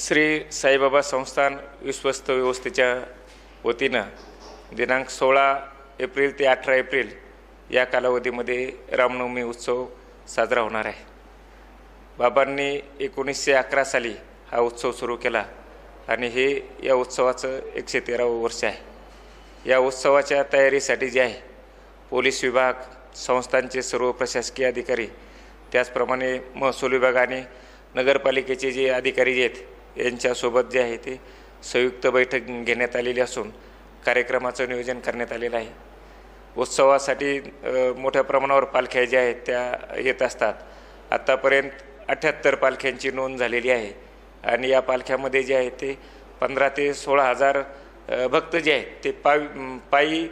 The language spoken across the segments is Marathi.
श्री साईबाबा संस्थान विश्वस्त व्यवस्थेच्या वतीनं दिनांक सोळा एप्रिल ते अठरा एप्रिल या कालावधीमध्ये रामनवमी उत्सव साजरा होणार आहे. बाबांनी एकोणीसशे अकरा साली हा उत्सव सुरू केला आणि हे या उत्सवाचं एकशे तेरावं वर्ष आहे. या उत्सवाच्या तयारीसाठी जे आहे पोलीस विभाग संस्थांचे सर्व प्रशासकीय अधिकारी त्याचप्रमाणे महसूल विभाग आणि नगरपालिकेचे जे अधिकारी जे आहेत यांच्यासोबत जे आहे ते संयुक्त बैठक घेण्यात आलेली असून कार्यक्रमाचं नियोजन करण्यात आलेलं आहे. उत्सवासाठी मोठ्या प्रमाणावर पालख्या ज्या आहेत त्या येत असतात. आत्तापर्यंत अठ्ठ्याहत्तर पालख्यांची नोंद झालेली आहे आणि या पालख्यामध्ये जे आहे ते पंधरा ते सोळा हजार भक्त जे आहेत ते पायी पायी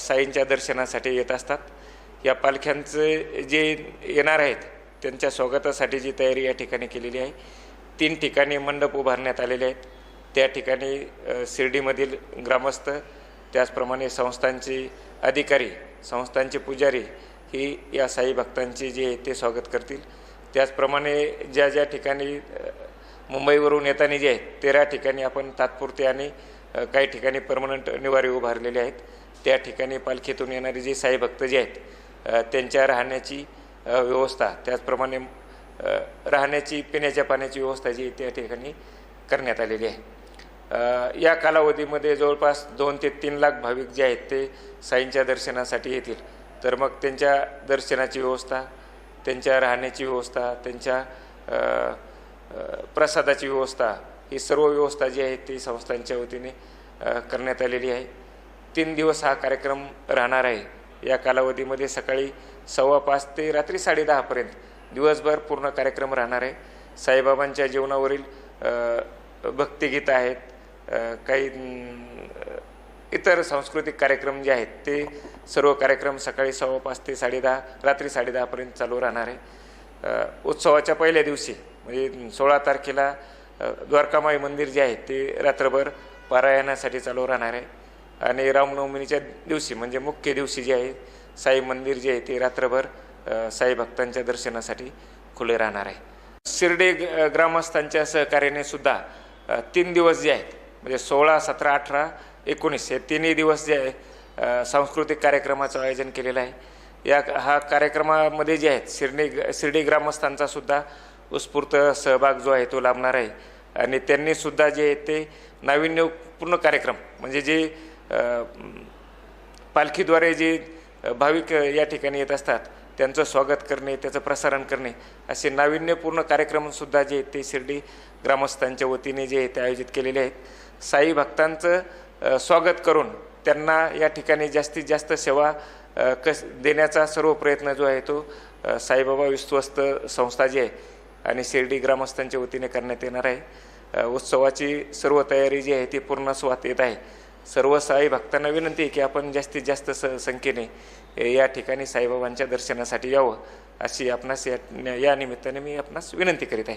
साईंच्या दर्शनासाठी येत असतात. या पालख्यांचे जे येणार आहेत त्यांच्या स्वागतासाठी जी तयारी या ठिकाणी केलेली आहे. तीन ठिकाणी मंडप उभारण्यात आलेले आहेत. त्या ठिकाणी शिर्डीमधील ग्रामस्थ त्याचप्रमाणे संस्थांचे अधिकारी संस्थांचे पुजारी ही या साई भक्तांचे जे ते स्वागत करतील. त्याचप्रमाणे ज्या ज्या ठिकाणी मुंबईवरून येताना जे आहेत तेरा ठिकाणी आपण तात्पुरते आणि काही ठिकाणी परमनंट निवारी उभारलेले आहेत. त्या ठिकाणी पालखीतून येणारे जे साई भक्त जे आहेत त्यांच्या राहण्याची व्यवस्था त्याचप्रमाणे राहण्याची पिण्याच्या पाण्याची व्यवस्था जी त्या ठिकाणी करण्यात आलेली आहे. या कालावधीमध्ये जवळपास दोन ते तीन लाख भाविक जे आहेत ते साईंच्या दर्शनासाठी येतील. तर मग त्यांच्या दर्शनाची व्यवस्था त्यांच्या राहण्याची व्यवस्था त्यांच्या प्रसादाची व्यवस्था ही सर्व व्यवस्था जी आहे ती संस्थांच्या वतीने करण्यात आलेली आहे. तीन दिवस हा कार्यक्रम राहणार आहे. या कालावधीमध्ये सकाळी सव्वा पाच ते रात्री साडेदहापर्यंत दिवसभर पूर्ण कार्यक्रम राहणार आहे. साईबाबांच्या जीवनावरील भक्तिगीतं आहेत काही इतर सांस्कृतिक कार्यक्रम जे आहेत ते सर्व कार्यक्रम सकाळी सव्वा पाच ते साडेदहा रात्री साडेदहापर्यंत चालू राहणार आहे. उत्सवाच्या पहिल्या दिवशी म्हणजे सोळा तारखेला द्वारकामाई मंदिर जे आहे ते रात्रभर पारायणासाठी चालू राहणार आहे. आणि रामनवमीच्या दिवशी म्हणजे मुख्य दिवशी जे आहे साई मंदिर जे आहे ते रात्रभर साई भक्तांच्या दर्शनासाठी खुले राहणार आहे. शिर्डे ग्रामस्थांच्या सहकार्याने सुद्धा तीन दिवस जे आहेत म्हणजे सोळा सतरा अठरा एकोणीस हे तिन्ही दिवस जे आहे सांस्कृतिक कार्यक्रमाचं आयोजन केलेलं आहे. या हा कार्यक्रमामध्ये जे आहेत शिर्डी शिर्डी ग्रामस्थांचा सुद्धा उत्स्फूर्त सहभाग जो आहे तो लाभणार आहे. आणि त्यांनीसुद्धा जे आहे ते नाविन्यपूर्ण कार्यक्रम म्हणजे जे पालखीद्वारे जे भाविक या ठिकाणी येत असतात त्यांचं स्वागत करणे त्याचं प्रसारण करणे असे नाविन्यपूर्ण कार्यक्रमसुद्धा जे आहेत ते शिर्डी ग्रामस्थांच्या वतीने जे आहे ते आयोजित केलेले आहेत. साई भक्तांचं स्वागत करून त्यांना या ठिकाणी जास्तीत जास्त सेवा कस देण्याचा सर्व प्रयत्न जो आहे तो साईबाबा विश्वस्त संस्था जी आहे आणि शिर्डी ग्रामस्थांच्या वतीने करण्यात येणार आहे. उत्सवाची सर्व तयारी जी आहे ती पूर्ण स्वात येत आहे. सर्व साई भक्तांना विनंती आहे की आपण जास्तीत जास्त स संख्येने या ठिकाणी साईबाबांच्या दर्शनासाठी यावं अशी आपणास या या निमित्ताने मी आपणास विनंती करीत आहे.